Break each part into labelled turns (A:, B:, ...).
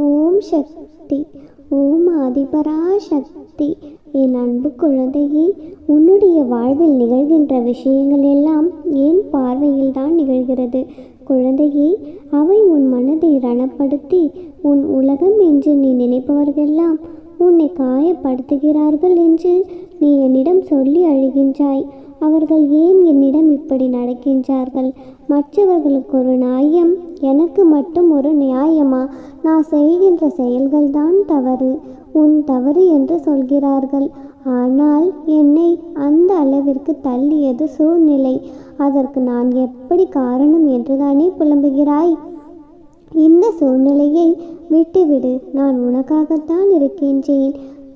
A: ஓம் சக்தி ஓம் ஆதிபரா சக்தி என் அன்பு குழந்தையே உன்னுடைய வாழ்வில் நிகழ்கின்ற விஷயங்கள் எல்லாம் என் பார்வையில் தான் நிகழ்கிறது. குழந்தையே அவை உன் மனதை ரணப்படுத்தி உன் உலகம் என்று நீ நினைப்பவர்களெல்லாம் உன்னை காயப்படுத்துகிறார்கள் என்று நீ என்னிடம் சொல்லி அழுகின்றாய். அவர்கள் ஏன் என்னிடம் இப்படி நடக்கின்றார்கள்? மற்றவர்களுக்கு ஒரு நியாயம் எனக்கு மட்டும் ஒரு நியாயமா? நான் செய்கின்ற செயல்கள்தான் தவறு உன் தவறு என்று சொல்கிறார்கள். ஆனால் என்னை அந்த அளவிற்கு தள்ளியது சூழ்நிலை. அதற்கு நான் எப்படி காரணம் என்றுதானே புலம்புகிறாய்? இந்த சூழ்நிலையை விட்டுவிடு நான் உனக்காகத்தான் இருக்கின்றேன்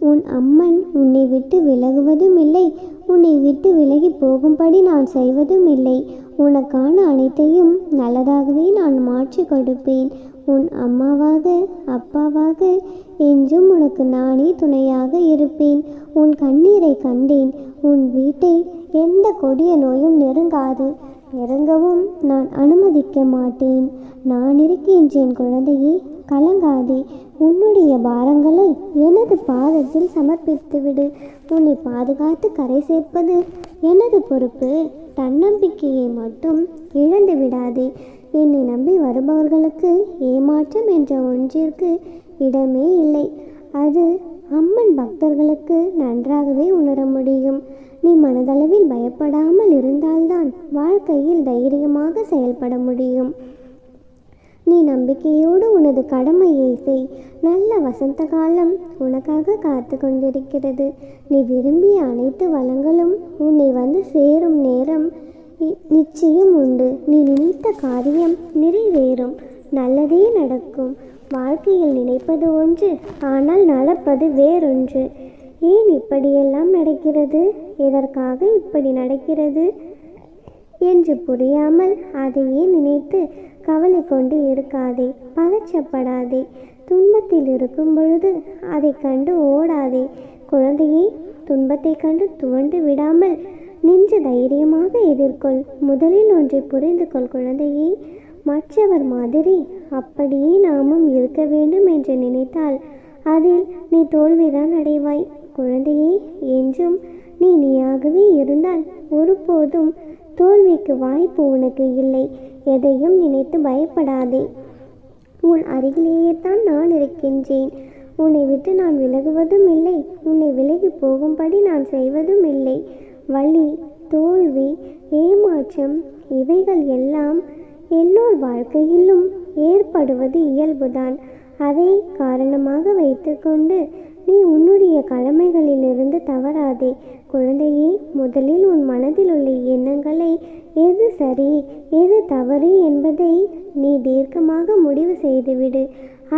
A: உன் அம்மன் உன்னை விட்டு விலகுவதும் இல்லை உன்னை விட்டு விலகி போகும்படி நான் செய்வதும் இல்லை உனக்கான அனைத்தையும் நல்லதாகவே நான் மாற்றி கொடுப்பேன். உன் அம்மாவாக அப்பாவாக என்றும் உனக்கு நானே துணையாக இருப்பேன். உன் கண்ணீரை கண்டேன். உன் வீட்டை எந்த கொடிய நோயும் நெருங்காது. நெருங்கவும் நான் அனுமதிக்க மாட்டேன். நான் இருக்கின்றேன் குழந்தையே கலங்காதே. உன்னுடைய பாரங்களை எனது பாதத்தில் சமர்ப்பித்துவிடு. உன்னை பாதுகாத்து கரை சேர்ப்பது எனது பொறுப்பு. தன்னம்பிக்கையை மட்டும் இழந்து விடாதே என்னை நம்பி வருபவர்களுக்கு ஏமாற்றம் என்ற ஒன்றிற்கு இடமே இல்லை. அது அம்மன் பக்தர்களுக்கு நன்றாகவே உணர முடியும். நீ மனதளவில் பயப்படாமல் இருந்தால்தான் வாழ்க்கையில் தைரியமாக செயல்பட முடியும். நீ நம்பிக்கையோடு உனது கடமையை செய். நல்ல வசந்த காலம் உனக்காக காத்து கொண்டிருக்கிறது. நீ விரும்பிய அனைத்து வளங்களும் உன்னை வந்து சேரும் நேரம் நிச்சயம் உண்டு நீ நினைத்த காரியம் நிறைவேறும். நல்லதே நடக்கும். வாழ்க்கையில் நினைப்பது ஒன்று ஆனால் நடப்பது வேறொன்று. ஏன் இப்படியெல்லாம் நடக்கிறது? எதற்காக இப்படி நடக்கிறது? என்று புரியாமல் அதையே நினைத்து கவலை கொண்டு இருக்காதே? பதச்சப்படாதே துன்பத்தில் இருக்கும் பொழுது அதை கண்டு ஓடாதே. குழந்தையை துன்பத்தை கண்டு துவண்டு விடாமல் நின்று தைரியமாக எதிர்கொள். முதலில் ஒன்றை புரிந்து கொள் குழந்தையே. மற்றவர் மாதிரி அப்படியே நாமும் இருக்க வேண்டும் என்று நினைத்தால் அதில் நீ தோல்விதான் அடைவாய். குழந்தையே என்றும் நீ நீயாகவே இருந்தால் ஒருபோதும் தோல்விக்கு வாய்ப்பு உனக்கு இல்லை. எதையும் நினைத்து பயப்படாதே. உன் அருகிலேயே தான் நான் இருக்கின்றேன். உன்னை விட்டு நான் விலகுவதும் இல்லை. உன்னை விலகி போகும்படி நான் செய்வதும் இல்லை. வலி தோல்வி ஏமாற்றம் இவைகள் எல்லாம் எல்லோர் வாழ்க்கையிலும் ஏற்படுவது இயல்புதான். அதை காரணமாக வைத்துக்கொண்டு நீ உன்னுடைய கடமைகளிலிருந்து தவறாதே. குழந்தையே முதலில் உன் மனதில் உள்ள எண்ணங்களை எது சரி எது தவறு என்பதை நீ தீர்க்கமாக முடிவு செய்துவிடு.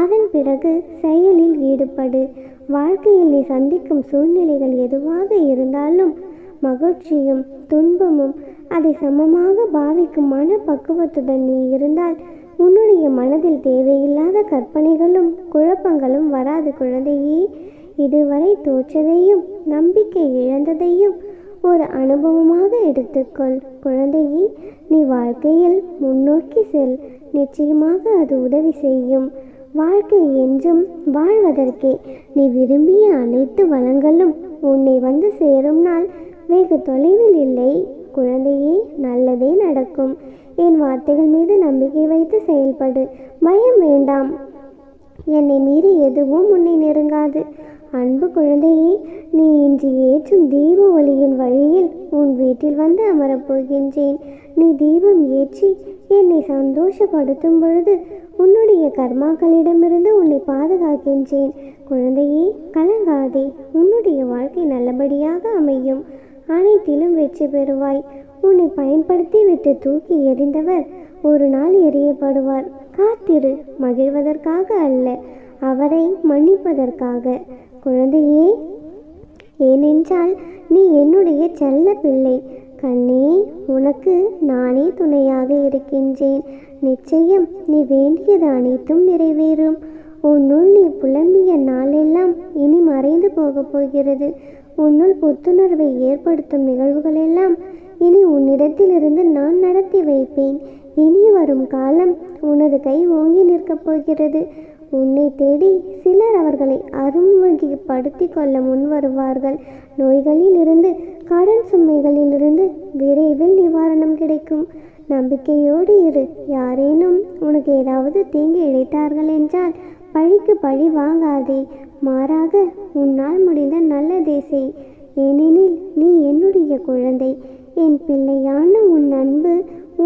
A: அதன் பிறகு செயலில் ஈடுபடு. வாழ்க்கையில் நீ சந்திக்கும் சூழ்நிலைகள் எதுவாக இருந்தாலும் மகிழ்ச்சியும் துன்பமும் அதை சமமாக பாவிக்கும் மனப்பக்குவத்துடன் நீ இருந்தால் உன்னுடைய மனதில் தேவையில்லாத கற்பனைகளும் குழப்பங்களும் வராது குழந்தையே. இதுவரை தோற்றதையும் நம்பிக்கை இழந்ததையும் ஒரு அனுபவமாக எடுத்துக்கொள் குழந்தையே. நீ வாழ்க்கையில் முன்னோக்கி செல். நிச்சயமாக அது உதவி செய்யும். வாழ்க்கை என்றும் வாழ்வதற்கே. நீ விரும்பிய அனைத்து வளங்களும் உன்னை வந்து சேரும் நாள் வெகு தொலைவில் இல்லை. குழந்தையே நல்லதே நடக்கும். என் வார்த்தைகள் மீது நம்பிக்கை வைத்து செயல்படு. பயம் வேண்டாம். என்னை மீறி எதுவும் உன்னை நெருங்காது. அன்பு குழந்தையே நீ இன்று ஏற்றும் தீப ஒளியின் வழியில் உன் வீட்டில் வந்து அமரப்போகின்றேன். நீ தீபம் ஏற்றி என்னை சந்தோஷப்படுத்தும் பொழுது உன்னுடைய கர்மாக்களிடமிருந்து உன்னை பாதுகாக்கின்றேன். குழந்தையே கலங்காதே. உன்னுடைய வாழ்க்கை நல்லபடியாக அமையும். அனைத்திலும் வெற்றி பெறுவாய். உன்னை பயன்படுத்தி விட்டு தூக்கி எறிந்தவர் ஒரு நாள் எறியப்படுவார். காத்திரு மகிழ்வதற்காக அல்ல அவரை மன்னிப்பதற்காக. குழந்தையே ஏனென்றால் நீ என்னுடைய செல்ல பிள்ளை. கண்ணே உனக்கு நானே துணையாக இருக்கின்றேன். நிச்சயம் நீ வேண்டியது அனைத்தும் நிறைவேறும். உன்னுள் நீ புலம்பி போகப் போகிறது. உன்னுள் புத்துணர்வை ஏற்படுத்தும் நிகழ்வுகளெல்லாம் இனி உன்னிடத்திலிருந்து நான் நடத்தி வைப்பேன். இனி வரும் காலம் உனது கை ஓங்கி நிற்கப் போகிறது. உன்னை தேடி சிலர் அவர்களை அருண்வகைப்படுத்தி கொள்ள முன் வருவார்கள். நோய்களில் இருந்து கடன் சுமைகளிலிருந்து விரைவில் நிவாரணம் கிடைக்கும். நம்பிக்கையோடு இரு. யாரேனும் உனக்கு ஏதாவது தீங்கு இழைத்தார்கள் என்றால் பழிக்கு பழி வாங்காதே. மாறாக உன்னால் முடிந்த நல்ல செய். ஏனெனில் நீ என்னுடைய குழந்தை. என் பிள்ளையான உன் அன்பு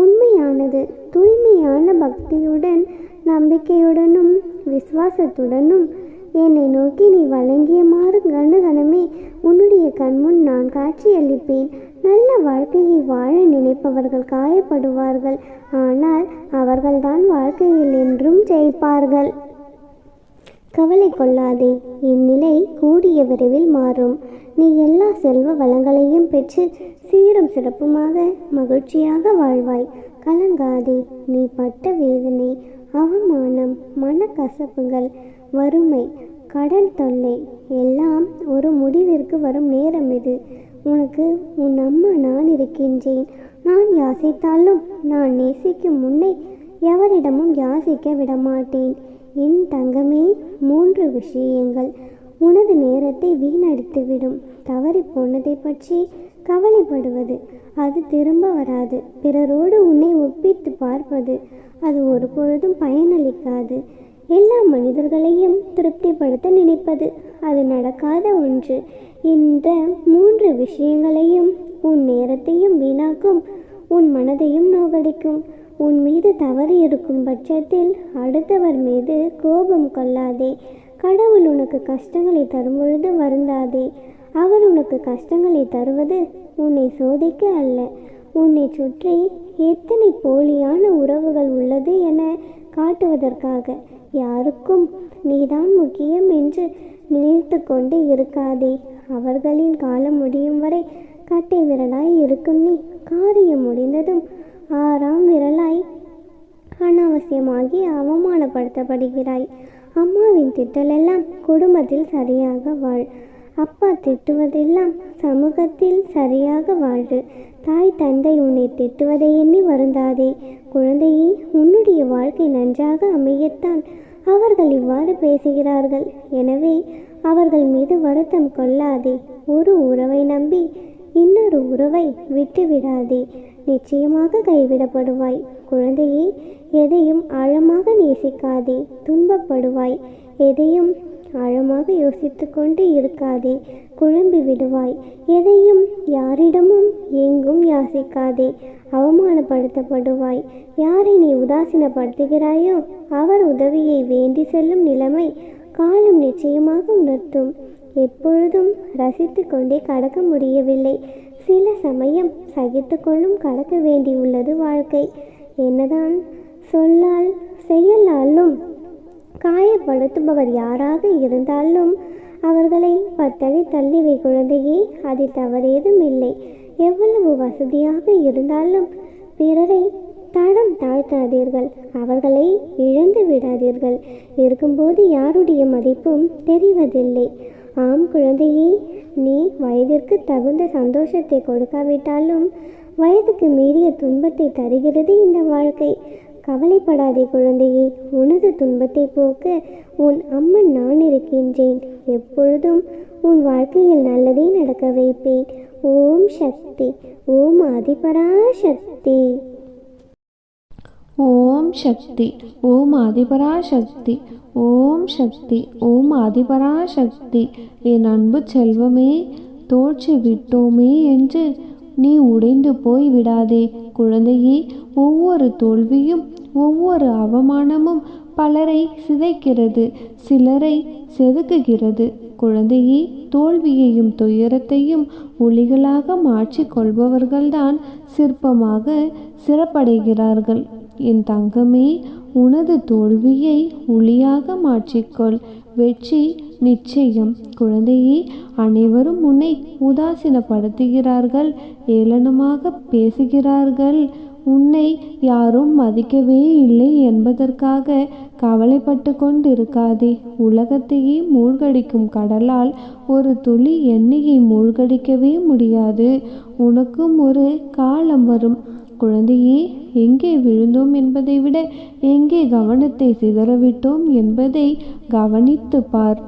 A: உண்மையானது. தூய்மையான பக்தியுடன் நம்பிக்கையுடனும் விசுவாசத்துடனும் என்னை நோக்கி நீ வழங்கியமாறு கனகணமே உன்னுடைய கண்முன் நான் காட்சியளிப்பேன். நல்ல வாழ்க்கையை வாழ நினைப்பவர்கள் காயப்படுவார்கள். ஆனால் அவர்கள்தான் வாழ்க்கையில் என்றும் ஜெயிப்பார்கள். கவலை கொள்ளாதே இந்நிலை கூடிய விரைவில் மாறும். நீ எல்லா செல்வ வளங்களையும் பெற்று சீரும் சிறப்புமாக மகிழ்ச்சியாக வாழ்வாய். கலங்காதே நீ பட்ட வேதனை அவமானம் மனக்கசப்புகள் வறுமை கடன் தொல்லை எல்லாம் ஒரு முடிவிற்கு வரும் நேரம் இது. உனக்கு உன் அம்மா நான் இருக்கின்றேன். நான் யாசித்தாலும் நான் நேசிக்கும் முன்னை எவரிடமும் யாசிக்க விடமாட்டேன். என் தங்கமே மூன்று விஷயங்கள். உனது நேரத்தை வீணடித்துவிடும். தவறி போனதை பற்றி கவலைப்படுவது. அது திரும்ப வராது. பிறரோடு உன்னை ஒப்பிட்டு பார்ப்பது. அது ஒரு பொழுதும் பயனளிக்காது. எல்லா மனிதர்களையும் திருப்திப்படுத்த நினைப்பது. அது நடக்காத ஒன்று. இந்த மூன்று விஷயங்களையும் உன் நேரத்தையும் வீணாக்கும். உன் மனதையும் நோகடிக்கும். உன் மீது தவறு இருக்கும் பட்சத்தில் அடுத்தவர் மீது கோபம் கொள்ளாதே. கடவுள் உனக்கு கஷ்டங்களை தரும்பொழுது வருந்தாதே. அவர் உனக்கு கஷ்டங்களை தருவது உன்னை சோதிக்க அல்ல. உன்னை சுற்றி எத்தனை போலியான உறவுகள் உள்ளது என காட்டுவதற்காக யாருக்கும் நீதான் முக்கியம் என்று நினைத்து கொண்டு இருக்காதே. அவர்களின் காலம் முடியும் வரை கட்டை விரலாய் இருக்கும் நீ. காரியம் முடிந்ததும் அனாவசியமாகி அவமானப்படுத்தப்படுகிறாய். அம்மாவின் திட்டலெல்லாம் குடும்பத்தில் சரியாக வாழ். அப்பா திட்டுவதெல்லாம் சமூகத்தில் சரியாக வாழு. தாய் தந்தை உன்னை திட்டுவதை எண்ணி வருந்தாதே. குழந்தையே உன்னுடைய வாழ்க்கை நன்றாக அமையத்தான். அவர்கள் இவ்வாறு பேசுகிறார்கள். எனவே அவர்கள் மீது வருத்தம் கொள்ளாதே. ஒரு உறவை நம்பி இன்னொரு உறவை விட்டுவிடாதே. நிச்சயமாக கைவிடப்படுவாய். குழந்தையே எதையும் ஆழமாக நேசிக்காதே துன்பப்படுவாய். எதையும் ஆழமாக யோசித்து கொண்டு இருக்காதே குழம்பி விடுவாய். எதையும் யாரிடமும் எங்கும் யாசிக்காதே அவமானப்படுத்தப்படுவாய். யாரை நீ உதாசீனப்படுத்துகிறாயோ அவர் உதவியை வேண்டி செல்லும் நிலைமை காலம் நிச்சயமாக உணர்த்தும். எப்பொழுதும் ரசித்து கொண்டே கடக்க முடியவில்லை. சில சமயம் சகித்து கொள்ளும் கடக்க வேண்டியுள்ளது வாழ்க்கை. என்னதான் சொல்லால் செயலாலும் காயப்படுத்துபவர் யாராக இருந்தாலும் அவர்களை பத்தடி தள்ளிவை குழந்தையே அதில் தவறேதும் இல்லை எவ்வளவு வசதியாக இருந்தாலும் பிறரை தடம் தாழ்த்தாதீர்கள். அவர்களை இழந்து விடாதீர்கள் இருக்கும்போது யாருடைய மதிப்பும் தெரிவதில்லை. ஆம் குழந்தையே நீ வயதிற்கு தகுந்த சந்தோஷத்தை கொடுக்காவிட்டாலும் வயதுக்கு மீறிய துன்பத்தை தருகிறது இந்த வாழ்க்கை. கவலைப்படாதே குழந்தையே உனது துன்பத்தை போக்க உன் அம்மன் நான் இருக்கின்றேன். எப்பொழுதும் உன் வாழ்க்கையில் நல்லதே நடக்க வைப்பேன். ஓம் சக்தி ஓம் அதிபரா சக்தி
B: ஓம் சக்தி ஓம் ஆதிபராசக்தி ஓம் சக்தி ஓம் ஆதிபராசக்தி. என் அன்பு செல்வமே தோற்று விட்டோமே என்று நீ உடைந்து போய் விடாதே. குழந்தையே ஒவ்வொரு தோல்வியும் ஒவ்வொரு அவமானமும் பலரை சிதைக்கிறது சிலரை செதுக்குகிறது. குழந்தையே தோல்வியையும் துயரத்தையும் ஒளிகளாக மாற்றிக்கொள்பவர்கள்தான் சிற்பமாக சிறப்படைகிறார்கள். என் தங்கமே உனது தோல்வியை ஒளியாக மாற்றிக்கொள். வெற்றி நிச்சயம். குழந்தையே அனைவரும் உன்னை உதாசீனப்படுத்துகிறார்கள் ஏளனமாக பேசுகிறார்கள். உன்னை யாரும் மதிக்கவே இல்லை என்பதற்காக கவலைப்பட்டு கொண்டிருக்காதே. உலகத்தையே மூழ்கடிக்கும் கடலால் ஒரு துளி எண்ணெயை மூழ்கடிக்கவே முடியாது. உனக்கும் ஒரு காலம் வரும். குழந்தையே எங்கே விழுந்தோம் என்பதை விட எங்கே கவனத்தை சிதறவிட்டோம் என்பதை கவனித்துப் பார்.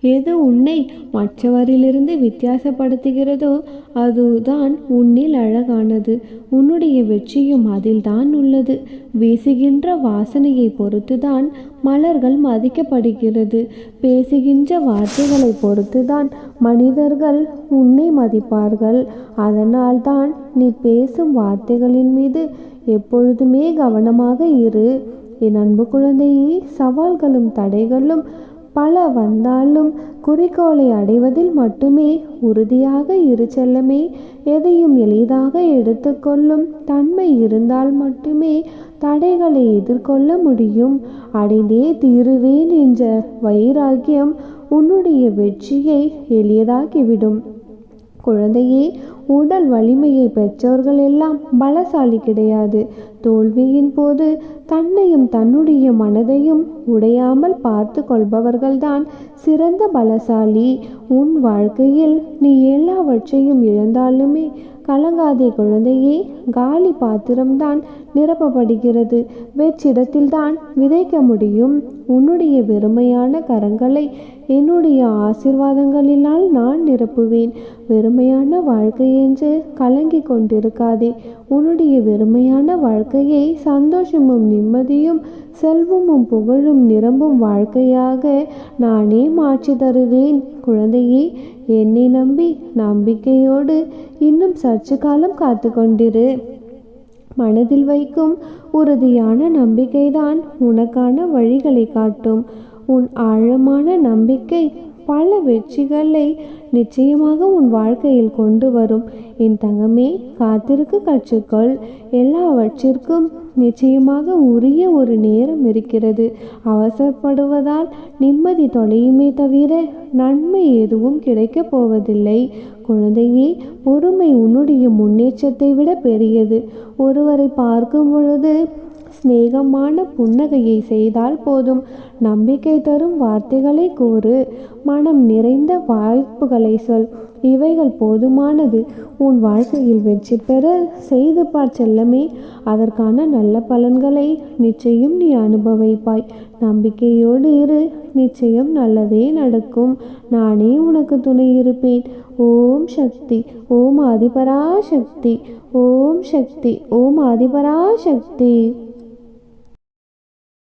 B: எது உன்னை மற்றவரிலிருந்து வித்தியாசப்படுத்துகிறதோ அதுதான் உன்னில் அழகானது. உன்னுடைய வெற்றியும் அதில்தான் உள்ளது. வீசுகின்ற வாசனையை பொறுத்துதான் மலர்கள் மதிக்கப்படுகிறது. பேசுகின்ற வார்த்தைகளை பொறுத்துதான் மனிதர்கள் உன்னை மதிப்பார்கள். அதனால்தான் நீ பேசும் வார்த்தைகளின் மீது எப்பொழுதுமே கவனமாக இரு. என் அன்பு குழந்தையே சவால்களும் தடைகளும் பல வந்தாலும் குறிக்கோளை அடைவதில் மட்டுமே உறுதியாக இரு செல்லமே. எதையும் எளிதாக எடுத்துக்கொள்ளும் தன்மை இருந்தால் மட்டுமே தடைகளை எதிர்கொள்ள முடியும். அடைந்தே தீருவேன் என்ற வைராக்கியம் உன்னுடைய வெற்றியை எளியதாக்கிவிடும் குழந்தையே உடல் வலிமையை பெற்றவர்கள் எல்லாம் பலசாலி கிடையாது. தோல்வியின் போது தன்னையும் தன்னுடைய மனதையும் உடையாமல் பார்த்து கொள்பவர்கள்தான் சிறந்த பலசாலி. உன் வாழ்க்கையில் நீ எல்லாவற்றையும் இழந்தாலுமே கலங்காதே குழந்தையே காலி பாத்திரம்தான் நிரப்பப்படுகிறது. வெற்றிடத்தில்தான் விதைக்க முடியும். உன்னுடைய வெறுமையான கரங்களை என்னுடைய ஆசிர்வாதங்களினால் நான் நிரப்புவேன். வெறுமையான வாழ்க்கை என்று கலங்கி கொண்டிருக்காதே. உன்னுடைய வெறுமையான வாழ்க்கையை சந்தோஷமும் நிம்மதியும் செல்வமும் புகழும் நிரம்பும் வாழ்க்கையாக நானே மாற்றி தருவேன். குழந்தையே என்னை நம்பி நம்பிக்கையோடு இன்னும் சற்று காலம் காத்து கொண்டிரு மனதில் வைக்கும் உறுதியான நம்பிக்கைதான் உனக்கான வழிகளை காட்டும். உன் ஆழமான நம்பிக்கை பல வெற்றிகளை நிச்சயமாக உன் வாழ்க்கையில் கொண்டு வரும். என் தங்கமே காத்திருக்க கற்றுக்கொள். எல்லாவற்றிற்கும் நிச்சயமாக உரிய ஒரு நேரம் இருக்கிறது. அவசரப்படுவதால் நிம்மதி தொலையுமே தவிர நன்மை எதுவும் கிடைக்கப் போவதில்லை. குழந்தையே பொறுமை உன்னுடைய முன்னேற்றத்தை விட பெரியது. ஒருவரை பார்க்கும் பொழுது சிநேகமான புன்னகையை செய்தால் போதும். நம்பிக்கை தரும் வார்த்தைகளை கூறு. மனம் நிறைந்த வாய்ப்புகளை சொல். இவைகள் போதுமானது. உன் வாழ்க்கையில் வெற்றி பெற செய்து பார் செல்லமே. அதற்கான நல்ல பலன்களை நிச்சயம் நீ அனுபவிப்பாய். நம்பிக்கையோடு இரு. நிச்சயம் நல்லதே நடக்கும். நானே உனக்கு துணை இருப்பேன். ஓம் சக்தி. ஓம் ஆதிபரா சக்தி ஓம் சக்தி. ஓம் ஆதிபரா சக்தி